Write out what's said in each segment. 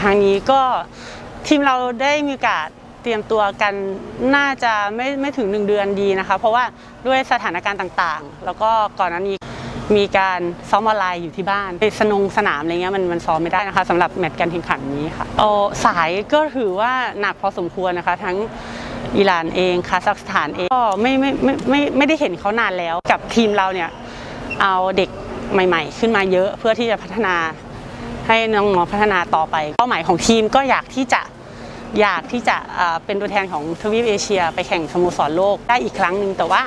ครั้งนี้ก็ทีมเราได้มีโอกาสเตรียมตัวกันน่าจะไม่ไม่ถึง 1 เดือนดีนะคะ เพราะว่าด้วยสถานการณ์ต่างๆ แล้วก็ก่อนหน้านี้มีการซ้อมออนไลน์อยู่ที่บ้านไปสนงสนามอะไรเงี้ยมันมันซ้อมไม่ได้นะคะสำหรับแมตช์การแข่งขันนี้ค่ะโอ้สายก็ถือว่าหนักพอสมควรนะคะ ทั้งอิหร่านเองคาซัคสถานเองก็ไม่ไม่ไม่ไม่ไม่ได้เห็นเขานานแล้ว กับทีมเราเนี่ยเอาเด็กใหม่ ๆ ขึ้นมาเยอะเพื่อที่จะพัฒนา ให้น้องๆพัฒนาต่อไปเป้าหมายของทีมก็อยากที่จะอยากที่จะเป็นตัวแทนของทวีปเอเชีย ไปแข่งสโมสรโลกได้อีกครั้งหนึ่งแต่ว่า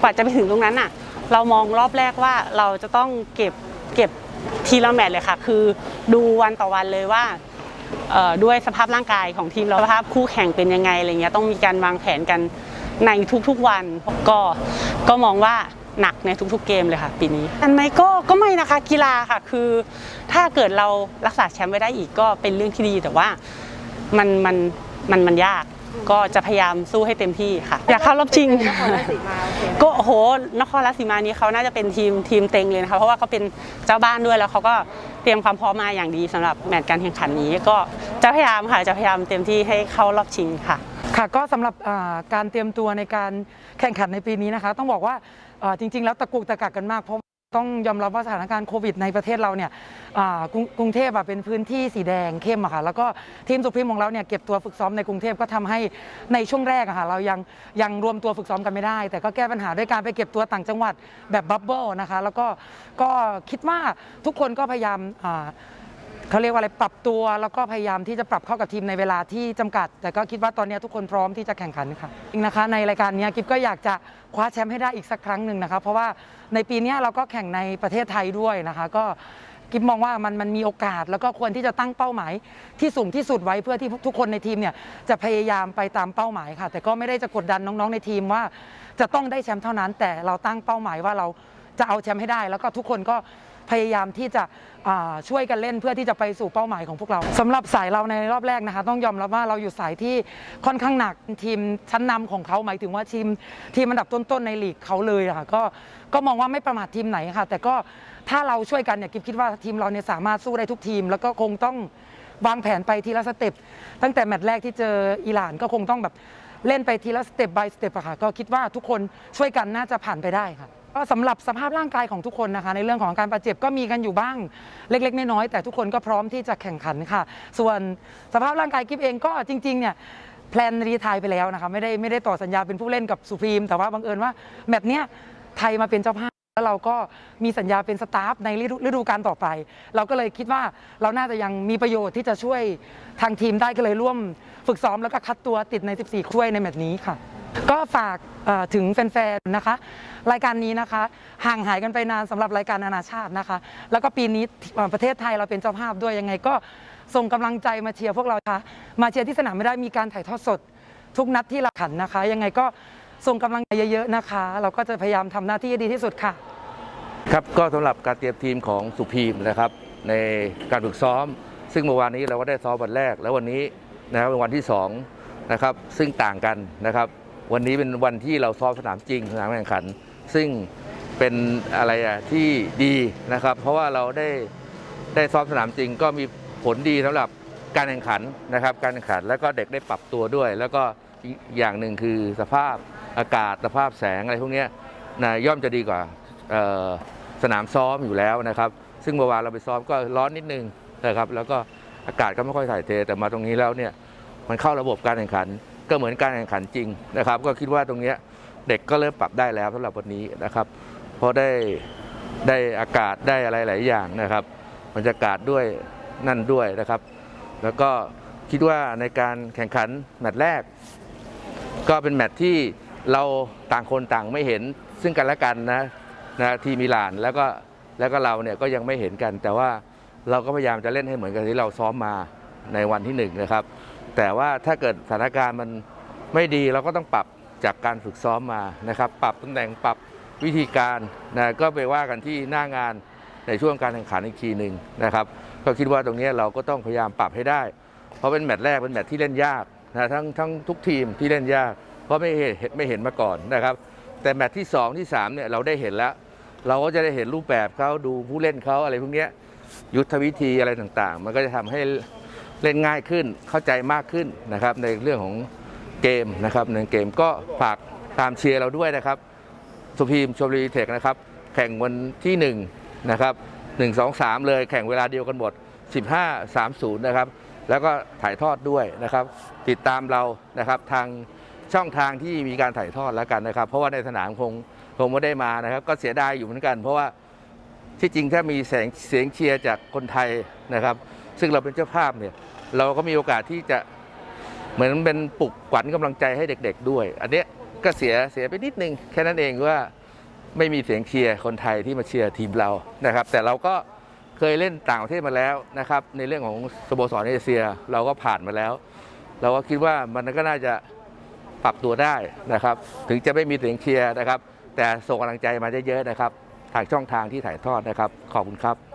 กว่าจะไปถึงตรงนั้นน่ะเรามองรอบแรกว่าเราจะต้องเก็บเก็บทีละแมตช์เลยค่ะ คือดูวันต่อวันเลยว่าด้วยสภาพร่างกายของทีมเราสภาพคู่แข่งเป็นยังไงอะไรเงี้ยต้องมีการวางแผนกันในทุกๆวันก็ก็มองว่า หนักในทุกๆเกมเลยค่ะ ปีนี้อันไหมก็ก็ไม่นะคะกีฬาค่ะ คือถ้าเกิดเรารักษาแชมป์ไว้ได้อีกก็เป็นเรื่องที่ดีแต่ว่ามันมันมันมันยากก็จะพยายามสู้ให้เต็มที่ค่ะ อยากเข้ารอบชิงนครราชสีมาโอเคก็โอ้โหนครราชสีมานี้เขาน่าจะเป็นทีมทีมเต็งเลยนะคะเพราะว่าเขาเป็นเจ้าบ้านด้วยแล้วเขาก็เตรียมความพร้อมมาอย่างดีสำหรับแมตช์การแข่งขันนี้ ก็จะพยายามค่ะจะพยายามเต็มที่ให้เข้ารอบชิงค่ะ ค่ะก็สำหรับการเตรียมตัวในการแข่งขันในปีนี้นะคะ ต้องบอกว่าจริง ๆ แล้วตะกุกตะกักกันมากเพราะต้องยอมรับว่าสถานการณ์โควิดในประเทศเราเนี่ยกรุงเทพเป็นพื้นที่สีแดงเข้มอะค่ะแล้วก็ทีมสุพรีมของเราเนี่ยเก็บตัวฝึกซ้อมในกรุงเทพก็ทำให้ในช่วงแรกอะค่ะเรายังยังรวมตัวฝึกซ้อมกันไม่ได้ แต่ก็แก้ปัญหาด้วยการไปเก็บตัวต่างจังหวัดแบบบับเบิลนะคะแล้วก็ก็คิดว่าทุกคนก็พยายาม เขาเรียกว่าอะไรปรับตัวแล้วก็พยายามที่จะปรับเข้ากับทีมในเวลาที่จำกัด แต่ก็คิดว่าตอนนี้ทุกคนพร้อมที่จะแข่งขันค่ะจริงนะคะ ในรายการนี้กิฟก็อยากจะคว้าแชมป์ให้ได้อีกสักครั้งหนึ่งนะคะเพราะว่าในปีนี้เราก็แข่งในประเทศไทยด้วยนะคะ ก็กิฟมองว่ามันมันมีโอกาสแล้วก็ควรที่จะตั้งเป้าหมาย ที่สูงที่สุดไว้เพื่อที่ทุกคนในทีมเนี่ยจะพยายามไปตามเป้าหมายค่ะ แต่ก็ไม่ได้จะกดดันน้องๆในทีมว่า จะต้องได้แชมป์เท่านั้น แต่เราตั้งเป้าหมายว่าเราจะเอาแชมป์ให้ได้ แล้วก็ทุกคนก็ พยายามที่จะช่วยกันเล่นเพื่อที่จะไปสู่เป้าหมายของพวกเราสำหรับสายเราในรอบแรกนะคะ ต้องยอมรับว่าเราอยู่สายที่ค่อนข้างหนักทีมชั้นนำของเขาหมายถึงว่าทีมทีมอันดับต้นๆในลีกเขาเลยะค่ะก็ก็มองว่าไม่ประมาททีมไหนค่ะ แต่ก็ถ้าเราช่วยกันเนี่ยกิฟคิดว่าทีมเราเนี่ยสามารถสู้ได้ทุกทีม แล้วก็คงต้องวางแผนไปทีละสเต็ปตั้งแต่แมตช์แรกที่เจออิหร่านก็คงต้องแบบเล่นไปทีละสเต็ป by สเต็ปอะค่ะก็คิดว่าทุกคนช่วยกันน่าจะผ่านไปได้ค่ะ ก็สำหรับสภาพร่างกายของทุกคนนะคะ ในเรื่องของการบาดเจ็บก็มีกันอยู่บ้างเล็กๆน้อยๆแต่ทุกคนก็พร้อมที่จะแข่งขันค่ะ ส่วนสภาพร่างกายกิฟเองก็จริงๆเนี่ยแพลนรีไทายไปแล้วนะคะไม่ได้ไม่ได้ต่อสัญญาเป็นผู้เล่นกับสุพรีม แต่ว่าบังเอิญว่าแมตช์เนี้ยไทยมาเป็นเจ้าภาพ แล้วเราก็มีสัญญาเป็นสตาฟในฤดูฤดูกาลต่อไป เราก็เลยคิดว่าเราน่าจะยังมีประโยชน์ที่จะช่วยทางทีมได้ก็เลยร่วม ฝึกซ้อมแล้วก็คัดตัวติดใน 14 ช่วยในแมตช์นี้ค่ะ ก็ฝากถึงแฟนๆนะคะ รายการนี้นะคะ ห่างหายกันไปนานสำหรับรายการนานาชาตินะคะ แล้วก็ปีนี้ประเทศไทยเราเป็นเจ้าภาพด้วยยังไงก็ส่งกำลังใจมาเชียร์พวกเราค่ะมาเชียร์ที่สนามไม่ได้มีการถ่ายทอดสด ทุกนัดที่เราขันนะคะ ยังไงก็ส่งกำลังใจเยอะๆนะคะ เราก็จะพยายามทำหน้าที่ให้ดีที่สุดค่ะ ครับก็สำหรับการเตรียมทีมของสุพีมนะครับ ในการฝึกซ้อม ซึ่งเมื่อวานนี้เราก็ได้ซ้อมวันแรก แล้ววันนี้นะครับเป็นวันที่2นะครับซึ่งต่างกันนะครับ วันนี้เป็นวันที่เราซ้อมสนามจริงสนามแข่งขัน ซึ่งเป็นอะไรอะที่ดีนะครับ เพราะว่าเราได้ได้ซ้อมสนามจริงก็มีผลดีสำหรับการแข่งขันนะครับ การแข่งขันแล้วก็เด็กได้ปรับตัวด้วย แล้วก็อีกอย่างหนึ่งคือสภาพอากาศสภาพแสงอะไรพวกนี้นะย่อมจะดีกว่าสนามซ้อมอยู่แล้วนะครับ ซึ่งเมื่อวานเราไปซ้อมก็ร้อนนิดนึงนะครับ แล้วก็อากาศก็ไม่ค่อยถ่ายเทแต่มาตรงนี้แล้วเนี่ยมันเข้าระบบการแข่งขัน ก็เหมือนการแข่งขันจริงนะครับ ก็คิดว่าตรงนี้เด็กก็เริ่มปรับได้แล้วสำหรับวันนี้นะครับเพราะได้ได้อากาศได้อะไรหลายอย่างนะครับบรรยากาศด้วยนั่นด้วยนะครับ แล้วก็คิดว่าในการแข่งขันแมตช์แรก ก็เป็นแมตช์ที่เราต่างคนต่างไม่เห็นซึ่งกันและกันนะนะทีมิลานแล้วก็แล้วก็เราเนี่ยก็ยังไม่เห็นกัน แต่ว่าเราก็พยายามจะเล่นให้เหมือนกับที่เราซ้อมมาในวันที่หนึ่งนะครับ แต่ว่าถ้าเกิดสถานการณ์มันไม่ดีเราก็ต้องปรับจากการฝึกซ้อมมานะครับ ปรับตำแหน่งปรับวิธีการนะก็ไปว่ากันที่หน้างานในช่วงการแข่งขันอีกทีหนึ่งนะครับ ก็คิดว่าตรงนี้เราก็ต้องพยายามปรับให้ได้ เพราะเป็นแมตช์แรกเป็นแมตช์ที่เล่นยากนะทั้งทั้งทุกทีมที่เล่นยาก เพราะไม่เห็นไม่เห็นมาก่อนนะครับ แต่แมตช์ที่ 2 ที่3เนี่ยเราได้เห็นแล้ว เราก็จะได้เห็นรูปแบบเขาดูผู้เล่นเขาอะไรพวกนี้ยยุทธวิธีอะไรต่างๆ มันก็จะทำให้ เล่นง่ายขึ้นเข้าใจมากขึ้นนะครับในเรื่องของเกมนะครับในเกมก็ฝากตามเชียร์เราด้วยนะครับสุพีมชมรีเทคนะครับแข่งวันที่1นะครับ1 2 3 เลยแข่งเวลาเดียวกันหมด 15 30 นะครับ แล้วก็ถ่ายทอดด้วยนะครับ ติดตามเรานะครับทางช่องทางที่มีการถ่ายทอดแล้วกันนะครับ เพราะว่าในสนามคงคงไม่ได้มานะครับ ก็เสียดายอยู่เหมือนกัน เพราะว่าที่จริงถ้ามีแสงเสียงเชียร์จากคนไทยนะครับ ซึ่งเราเป็นเจ้าภาพเนี่ย เราก็มีโอกาสที่จะเหมือนเป็นปลุกขวัญกำลังใจให้เด็ก ๆ ด้วย อันเนี้ยก็เสียเสียไปนิดนึง แค่นั้นเองว่าไม่มีเสียงเชียร์คนไทยที่มาเชียร์ทีมเรานะครับ แต่เราก็เคยเล่นต่างประเทศมาแล้วนะครับ ในเรื่องของสโมสรเอเชียเราก็ผ่านมาแล้ว เราก็คิดว่ามันก็น่าจะปรับตัวได้นะครับ ถึงจะไม่มีเสียงเชียร์นะครับ แต่ส่งกำลังใจมาเยอะๆนะครับ ทางช่องทางที่ถ่ายทอดนะครับ ขอบคุณครับ